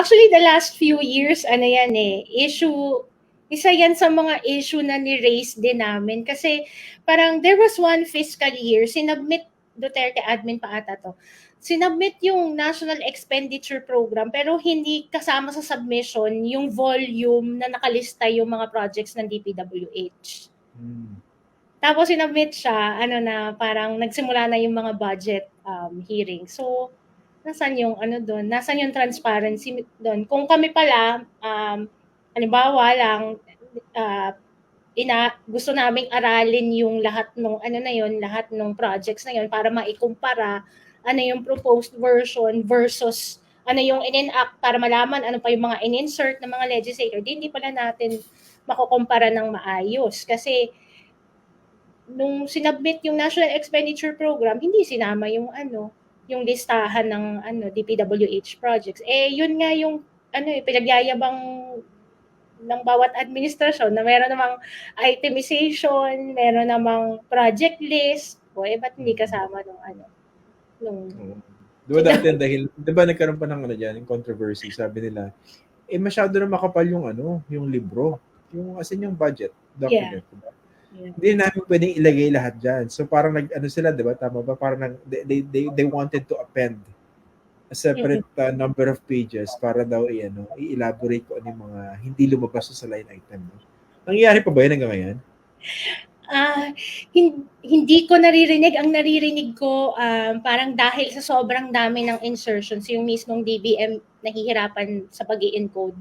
Actually, the last few years, ano yan eh, issue, isa yan sa mga issue na ni-raise din namin. Kasi parang there was one fiscal year, sinubmit, Duterte admin pa ata to, sinubmit yung National Expenditure Program pero hindi kasama sa submission yung volume na nakalista yung mga projects ng DPWH. Hmm. Tapos sinubmit siya, ano na, parang nagsimula na yung mga budget um, hearing. So, nasan yung ano doon? Nasan yung transparency doon? Kung kami pala, um, halimbawa lang, uh, ina, gusto naming aralin yung lahat ng ano na yon lahat ng projects na yon para maikumpara ano yung proposed version versus ano yung in-enact para malaman ano pa yung mga in-insert ng mga legislator. Di, hindi pala natin makukumpara ng maayos kasi nung sinubmit yung National Expenditure Program, hindi sinama yung ano, yung listahan ng ano DPWH projects. Eh yun nga yung ano eh pinagyayabang ng bawat administrasyon na meron namang itemization, meron namang project list. O eh ba't hindi kasama nung ano nung. Di ba dati dahil, di ba nagkaroon pa ng ano dyan, yung controversy, sabi nila, eh masyado na makapal yung ano, yung libro. Yung as in yung budget document. Yeah. Hindi namin pwedeng ilagay lahat dyan. So parang nag, ano sila, di ba? Tama ba? Parang nag, they, they, they wanted to append a separate uh, number of pages para daw i, ano, i-elaborate ko ano yung mga hindi lumabas sa line item. No? Nangyayari pa ba yun hanggang ngayon? Ah, hin- hindi ko naririnig. Ang naririnig ko um, parang dahil sa sobrang dami ng insertions, yung mismong DBM nahihirapan sa pag encode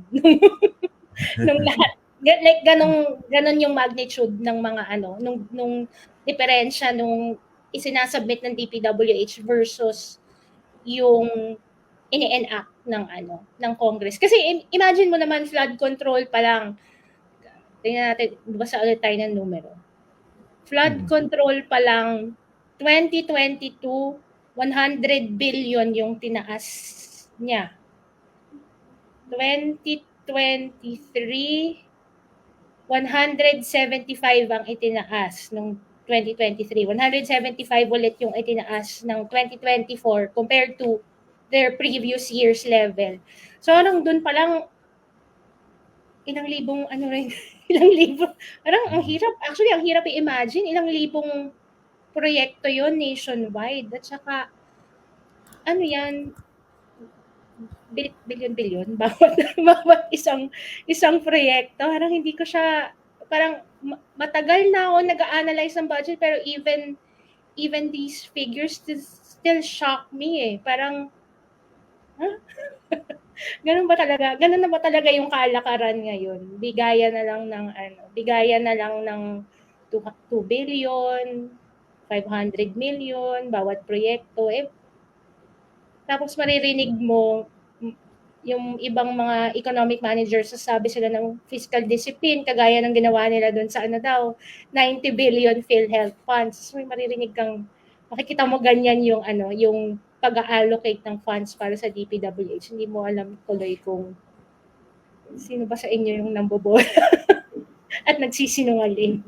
nung lahat. Like ganong ganon yung magnitude ng mga ano nung nung diferensya nung isinasubmit ng DPWH versus yung ini-enact ng ano ng Congress. Kasi im- imagine mo naman flood control pa lang. Tingnan natin, basta ulit tayo ng numero. Flood Mhm. control pa lang 2022 100 billion yung tinaas niya. 2023 175 ang itinaas nung 2023. 175 ulit yung itinaas ng 2024 compared to their previous year's level. So, anong dun pa lang, ilang libong, ano rin, ilang libong, parang ang hirap, actually, ang hirap i-imagine, ilang libong proyekto yon nationwide. At saka, ano yan, bil- billion-billion, bawat, bawat isang, isang proyekto. Parang hindi ko siya, parang ma- matagal na ako nag-analyze ng budget, pero even, even these figures still, still shock me eh. Parang, huh? Ganun ba talaga? Ganun na ba talaga yung kalakaran ngayon? Bigayan na lang ng ano, bigayan na lang ng 2, 2 billion, 500 million bawat proyekto. Eh, tapos maririnig mo yung ibang mga economic managers sasabi sila ng fiscal discipline kagaya ng ginawa nila doon sa ano daw 90 billion PhilHealth funds. So, may maririnig kang makikita mo ganyan yung ano yung pag-allocate ng funds para sa DPWH. Hindi mo alam tuloy kung sino ba sa inyo yung nambobola at nagsisinungaling.